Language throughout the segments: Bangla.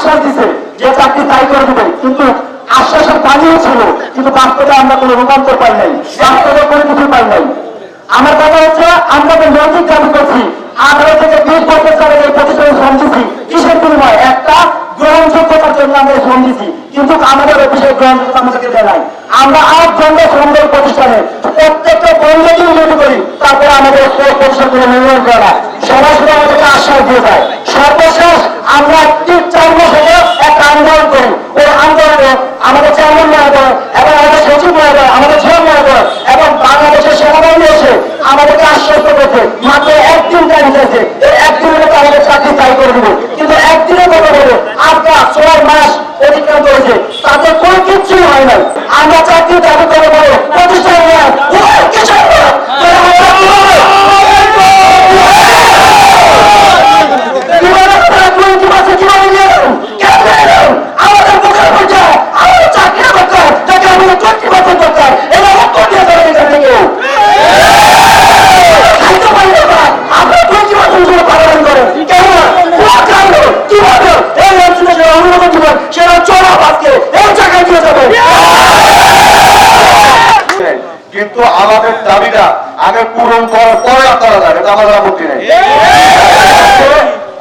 আশ্বাস দিছে যে চাকরি তাই করে দেবে। কিন্তু আশ্বাসের পানিও ছিল, কিন্তু বাস্তবে আমরা কোনো রূপান্তর পাই নাই, বাস্তবে কোনো কিছু পাই নাই। আমার কথা হচ্ছে, আমরা তো লজিক দাবি করছি, আঠারো থেকে বিশ বছর ধরে এই প্রতিষ্ঠানে শ্রম দিচ্ছি কিসের বিনিময়? একটা গ্রহণযোগ্যতার জন্য আমরা শ্রম দিচ্ছি কিন্তু আমাদের অফিসে গ্রহণযোগ্যতা আমাদেরকে দেয় নাই। আমরা আট ঘণ্টা দেয় প্রতিষ্ঠানে প্রত্যেকটা বন্ধকে উন্নতি করি, তারপরে আমাদের সেই প্রতিষ্ঠানগুলো নির্মাণ করা হয়। সবাই শুধু আমাদেরকে আশ্বাস দিয়ে যায়। সর্বশেষ আমরা একটি চার বছরে একটা আন্দোলন করি। ওই আন্দোলনে আমাদের চেয়ারম্যান মহোদয় এবং আমাদের সচিব মহোদয়, আমাদের ছেলে মহোদয় এবং বাংলাদেশের সেনাবাহিনী এসে আমাদেরকে আশ্বস্ত করেছে। মাত্র একদিন টাইম চাইছে এই একদিনের মধ্যে আমাদের চাকরি চাই করে দিব কিন্তু একদিনের কথা বলে আজকে ছয় মাস অতিক্রান্ত হয়েছে তাতে কোনো কিচ্ছু হয় না আমরা চাকরি দাবি করে বলে প্রতিষ্ঠান নেয় কিছু কীভাবে আপনারা টোয়েন্টি মাসে কীভাবে নিয়ে গেলেন? কেন নিয়ে গেলেন? আমাদের মুখের মধ্যে আমাদের চাকরি দরকার যাকে আমাদের টোয়েন্টি মাসের দরকার এটা উত্তর দিয়ে দেবেন এখান থেকে খাইতে পারি না আমরা। আপনারা টোয়েন্টি মাসের জন্য পালন করেন কেন কোন কারণে কীভাবে এই অঞ্চলে যারা অনুমোদন দিবেন সেটা চড়া আজকে এই জায়গায় দিয়ে যাবে কিন্তু আমাদের দাবিটা পূরণ করার পরে আর করা যাবে এটা আমাদের আপত্তি নেই।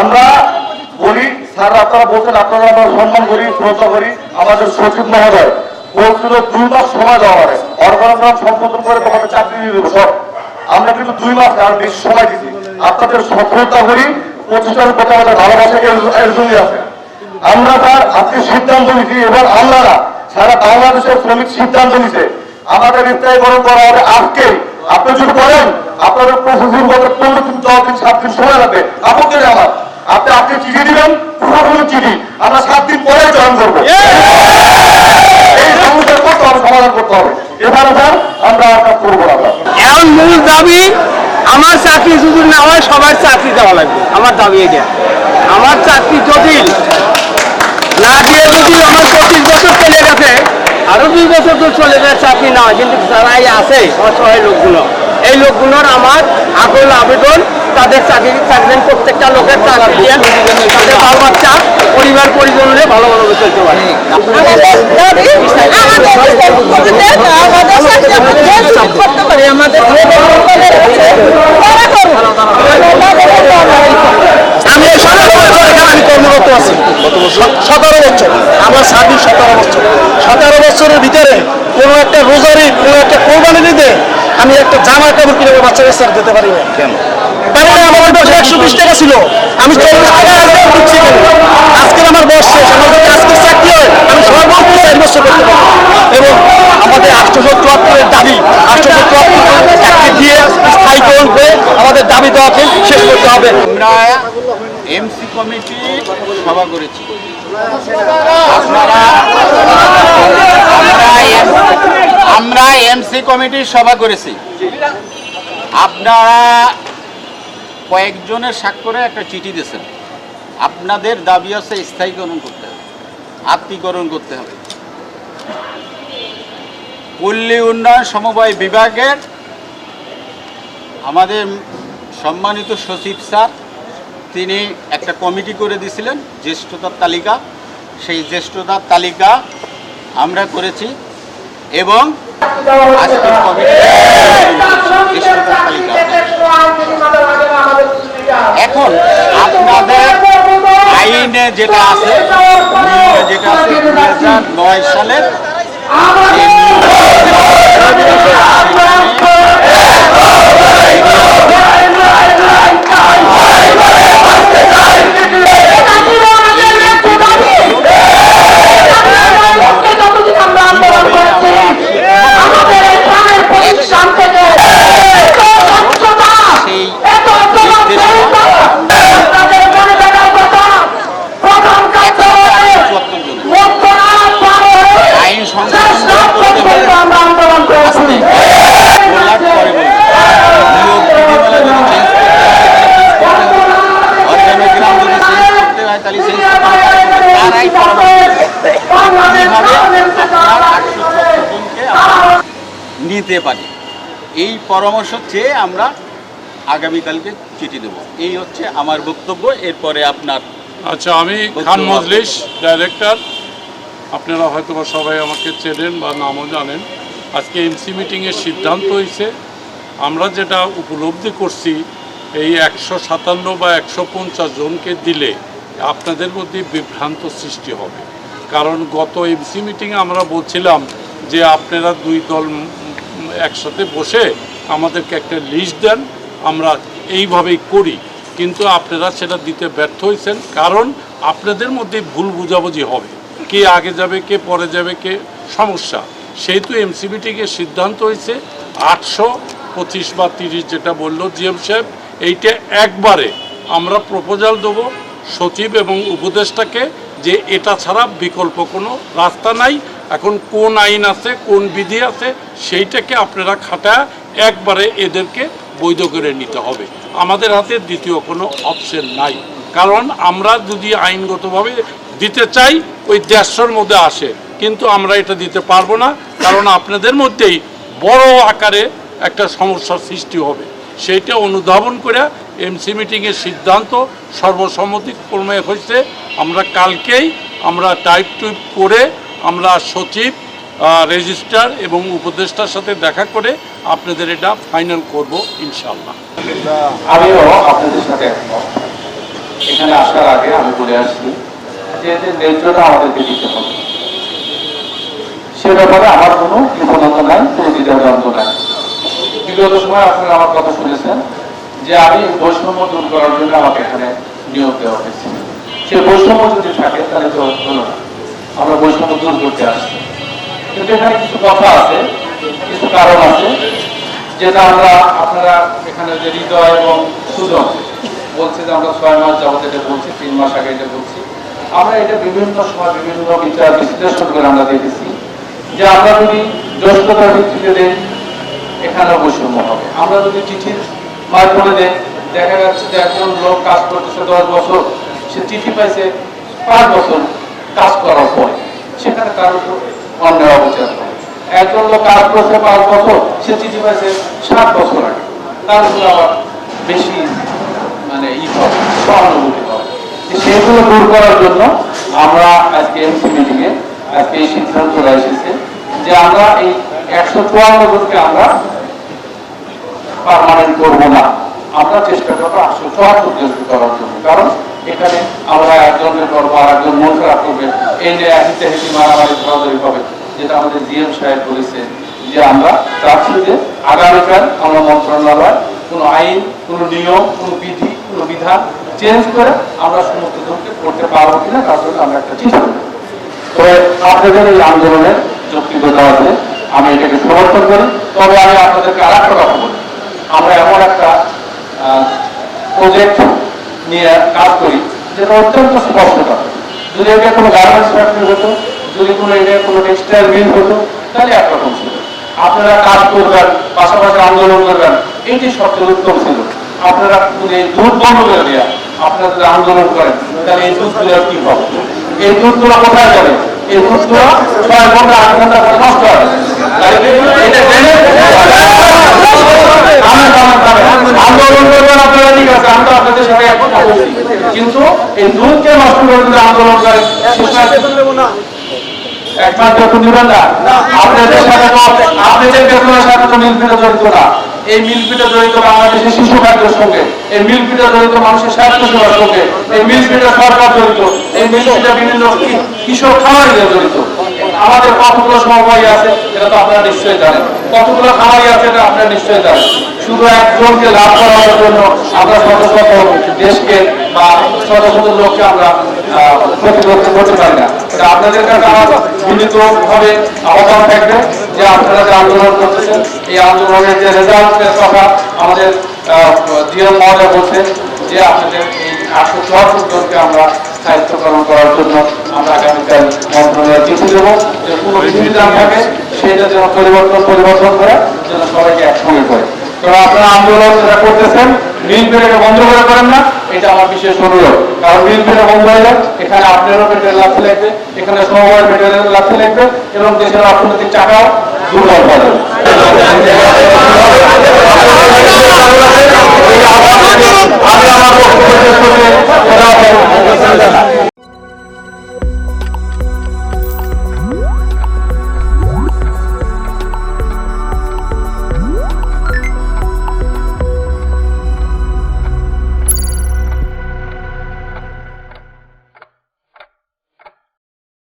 আমরা বলি, স্যার, আপনারা বলছেন, আপনারা আমরা সম্মান করি, শ্রদ্ধা করি, আমাদের সচিব মহোদয় বলছিল, দুই মাস সময় দেওয়া হবে। অর্গানাগ্রাম সম্বোধন করে তোমাদের চাকরি দিয়ে দেবো, সব। আমরা কিন্তু দুই মাস আর বেশি সময় দিচ্ছি আপনাদের সফলতা করি প্রতিষ্ঠানের প্রতি আমাদের ভালোবাসা আছে। আমরা তার আজকে সিদ্ধান্ত নিচ্ছি এবার আমরা সারা বাংলাদেশের শ্রমিক সিদ্ধান্ত নিছে আমাদের স্থায়ীকরণ করা হবে আজকে আপনি যদি বলেন আপনাদের প্রসেসিং করতে পনেরো দিন দশ দিন সাত দিন সময় লাগবে আপত্তি আমার। আপনি আজকে চিঠি দিবেন পুরোপুরি চিঠি। আমরা সাত দিন পরে জয়েন করব এই সমস্যার করতে হবে সমাধান করতে হবে। স্যার আমরা কাজ করব আমরা। এখন মূল দাবি আমার চাকরি যদি না হয় সবার চাকরি দেওয়া লাগবে। আমার দাবি এটা। আমার চাকরি জটিল। না দিয়ে যদি আমার পঁচিশ বছর চলে গেছে বছর চলে যাচ্ছে আপনি না, কিন্তু যারাই আছে অসহায় লোকগুলো এই লোকগুলোর আমার আগল আবেদন, তাদের চাকরি চাকরি প্রত্যেকটা লোকের চাকরি দিয়ে, তাদের বাল বাচ্চা, পরিবার পরিজনের ভালো ভালোভাবে চলতে পারে। আমাদের দাবি আমাদের প্রতিষ্ঠান আমাদের চাকরি আমরা যে করতে পারি আমাদের যে বেতনের আছে তারা করুন আমি এই সতেরো বছর এখানে আমি কর্মরত আছি সতেরো বছর আমার সার্ভিস সতেরো বছর। সতেরো বছরের ভিতরে কোনো একটা রোজারি কোনো একটা কোরবানি দিতে আমি একটা জামা কাপড় কিনে আমার বাচ্চা কাছে দিতে পারি না। কেন? পারি না আমার বয়স একশো বিশ টাকা ছিল। আমি চল্লিশ টাকা আজকে দিচ্ছি আজকে আমার বয়স শেষ আমার যদি আজকে চাকরি হয় আমি সর্বোচ্চ চার বছর করতে পারব এবং আমাদের আটশোশো চুয়াত্তরের দাবি আটশোশো চুয়াত্তর চাকরি দিয়ে স্থায়ীকরণ করে আমাদের দাবি দেওয়াকে শেষ করতে হবে। আমরা এমসি কমিটি সভা করেছি। আমরা এম- আমরা এমসি কমিটির সভা করেছি। আপনারা কয়েকজনের স্বাক্ষরে একটা চিঠি দিয়েছেন। আপনাদের দাবি আছে স্থায়ীকরণ করতে হবে আত্মীকরণ করতে হবে। পল্লী উন্নয়ন সমবায় বিভাগের আমাদের সম্মানিত সচিব স্যার, তিনি একটা কমিটি করে দিয়েছিলেন, জ্যেষ্ঠতার তালিকা। সেই জ্যেষ্ঠতার তালিকা আমরা করেছি এবং এখন আপনাদের আইনে যেটা আছে যেটা আছে দু হাজার নয় সালের যে সেই চুয়াত্তর জন আইন সংশোধন করতে হলে আসতে বলার পরে বলব। নিয়োগ বিধিমালা যদি চেঞ্জ করতে হয় অর্গানোগ্রাম যদি চেঞ্জ করতে হয় তাহলে চেঞ্জ করতে হবে তার আইন পরবর্তী এইভাবে আপনার নিতে পারি। এই পরামর্শ চেয়ে আমরা আগামীকালকে চিঠি দেব। এই হচ্ছে আমার বক্তব্য। এরপরে আপনার আচ্ছা আমি খান মজলিস ডাইরেক্টর। আপনারা হয়তো বা সবাই আমাকে চেনেন বা নামও জানেন। আজকে এমসি মিটিংয়ের সিদ্ধান্ত হয়েছে আমরা যেটা উপলব্ধি করছি এই একশো সাতান্ন বা একশো পঞ্চাশ জনকে দিলে আপনাদের মধ্যে বিভ্রান্ত সৃষ্টি হবে। কারণ গত এমসি মিটিংয়ে আমরা বলছিলাম যে আপনারা দুই দল একসাথে বসে আমাদেরকে একটা লিস্ট দেন, আমরা এইভাবেই করি। কিন্তু আপনারা সেটা দিতে ব্যর্থ হয়েছেন কারণ আপনাদের মধ্যে ভুল বুঝাবুঝি হবে। কে আগে যাবে, কে পরে যাবে, কে সমস্যা। সেহেতু এমসি থেকে সিদ্ধান্ত হয়েছে আটশো পঁচিশ বা তিরিশ যেটা বলল জিএম সাহেব, এইটা একবারে আমরা প্রপোজাল দেবো সচিব এবং উপদেষ্টাকে যে এটা ছাড়া বিকল্প কোনো রাস্তা নাই। এখন কোন আইন আছে, কোন বিধি আছে, সেইটাকে আপনারা খাটায় একবারে এদেরকে বৈধ করে নিতে হবে। আমাদের হাতে দ্বিতীয় কোনো অপশন নাই। কারণ আমরা যদি আইনগতভাবে দিতে চাই, ওই দেড়শোর মধ্যে আসে। কিন্তু আমরা এটা দিতে পারব না, কারণ আপনাদের মধ্যেই বড় আকারে একটা সমস্যার সৃষ্টি হবে। সেইটা অনুধাবন করে এমসি মিটিংয়ের সিদ্ধান্ত সর্বসম্মতিক্রমে হয়েছে। আমরা কালকেই আমরা টাইপ টুইপ করে আমরা সচিব রেজিস্ট্রার এবং উপদেষ্টার সাথে দেখা করে আপনাদের এটা ফাইনাল করব ইনশাল্লাহ আমিও আপনাদের সাথে এখানে আসার আগে আমি বলে আসছি যে আমাদেরকে দিতে হবে। সে ব্যাপারে আমার কোনো বিপদত নাই, কোনো নাই। বিগত সময় আপনারা আমার কথা শুনেছেন। যে আমি বৈষম্য দূর করার জন্য আমাকে এখানে নিয়োগ দেওয়া হয়েছে। সে বৈষম্য যদি থাকে, তাহলে তো হলো না। আমরা বৈষম্য দূর করতে আসছি। কিন্তু এখানে কিছু কথা আছে, কিছু কারণ আছে, যেটা আমরা আপনারা এখানে যে হৃদয় এবং সুজন বলছে যে আমরা ছয় মাস যাবত এটা বলছি, তিন মাস আগে এটা বলছি। আমরা এটা বিভিন্ন সময় বিভিন্ন বিচার বিশ্লেষণ করে আমরা দেখেছি যে আমরা যদি জ্যেষ্ঠতার ভিত্তিতে দেই এখানেও বৈষম্য হবে। আমরা যদি চিঠির মাধ্যমে দেখা যাচ্ছে যে একজন লোক কাজ করতেছে দশ বছর, সে চিঠি পাইছে পাঁচ বছর কাজ করার পরে। সেখানে কারও তো অন্যায় অবচার হবে একজন লোক কাজ করছে পাঁচ বছর, সে চিঠি পাইছে সাত বছর আগে। তার উপর আবার বেশি মানে ই হবে সহানুভূতি হবে সেগুলো দূর করার জন্য আমরা আজকে এমসি মিটিংয়ে আজকে এই সিদ্ধান্ত এসেছে যে আমরা এই একশো চুয়ান্ন জনকে আমরা পারমানেন্ট করব না। আমরা চেষ্টা করব একশো চুয়াত্তর জনকে করার জন্য। কারণ এখানে আমরা একজনের করব আর একজন মন খারাপ করবে এই নিয়ে হিতে হিতি মারামারি ধরাধরি হবে, যেটা আমাদের জিএম সাহেব বলেছে যে আমরা চাচ্ছি যে আগামীকাল আমরা মন্ত্রণালয় কোনো আইন, কোনো নিয়ম, কোনো বিধি, কোনো বিধান চেঞ্জ করে আমরা সমস্ত জনকে করতে পারব কিনা তার জন্য আমরা একটা চিঠি দেবো। তবে আপনাদের এই আন্দোলনের যৌক্তিকতা আছে, আমি এটাকে সমর্থন করি। তবে আমি আপনাদেরকে আর একটা কথা বলি। আমরা এমন একটা প্রজেক্ট নিয়ে কাজ করি যেটা অত্যন্ত স্পষ্ট থাকে যদি এটা কোনো গার্মেন্টস ফ্যাক্টরি হতো, যদি কোনো এটা কোনো টেক্সটাইল মিল হতো, তাহলে একরকম ছিল। আপনারা কাজ করবেন, পাশাপাশি আন্দোলন করবেন, এটি সবচেয়ে উত্তম ছিল। আপনারা এই দুধ বন্ধ করে দেওয়া আপনারা যদি আন্দোলন করেন, তাহলে এই দুধগুলো কি হবে? এই দুধগুলো কোথায় যাবে? এই দুধগুলো ছয় ঘণ্টা, আট ঘণ্টা নষ্ট হবে তাই এটা জেনে থামেন, থামেন, থামেন। আন্দোলন করবেন আপনারা ঠিক আছে আমরা আপনাদের সাথে আছি। কিন্তু এই দুধকে নষ্ট করে যদি আন্দোলন করেন একমাত্র বেতন আপনাদের সাথে তো আপনাদের বেতনের সাথে তো মিলপিটা জড়িত না। এই মিলপিটা জড়িত বাংলাদেশের শিশু খাদ্যের সঙ্গে এই মিলপিটা জড়িত মানুষের স্বাস্থ্য সেবার সঙ্গে এই মিলপিটা সরকার জড়িত এই মিলপিটা বিভিন্ন কৃষক খামারিরা জড়িত। আমাদের কতগুলো সমবায় আছে এটা তো আপনারা নিশ্চয়ই জানেন। কতগুলো খামারি আছে এটা আপনারা নিশ্চয়ই জানেন। শুধু একজনকে লাভ করার জন্য আমরা শত শত দেশকে বা শত শত লোককে আমরা প্রতিরোধ করতে পারি না। এটা আপনাদের কাছে আমার বিনীত আহ্বান থাকবে যে আপনারা যে আন্দোলন করতেছেন, এই আন্দোলনের যে রেজাল্টের কথা আমাদের জিএম মহোদয় বলছেন যে আপনাদের এই আটশো চুয়াত্তর জনকে আমরা স্থায়িত্বকরণ করার জন্য আমরা আগামীকাল মন্ত্রণালয়ে চিঠি দেবো। যে কোনো বিধিবিধান থাকে সেটা যেন পরিবর্তন পরিবর্তন করে যেন সবাইকে একসঙ্গে করে। তো আপনারা আন্দোলন যারা করতেছেন মিল পেটে বন্ধ করে করেন না, এটা আমার বিশেষ অনুরোধ। কারণ মিল পেটে বন্ধ হলে এখানে আপনারও পেটের লাথি লাগবে এখানে সমবায়ের পেটের লাথি লাগবে এবং দেশের অর্থনৈতিক টাকাও দুর্বল হবে।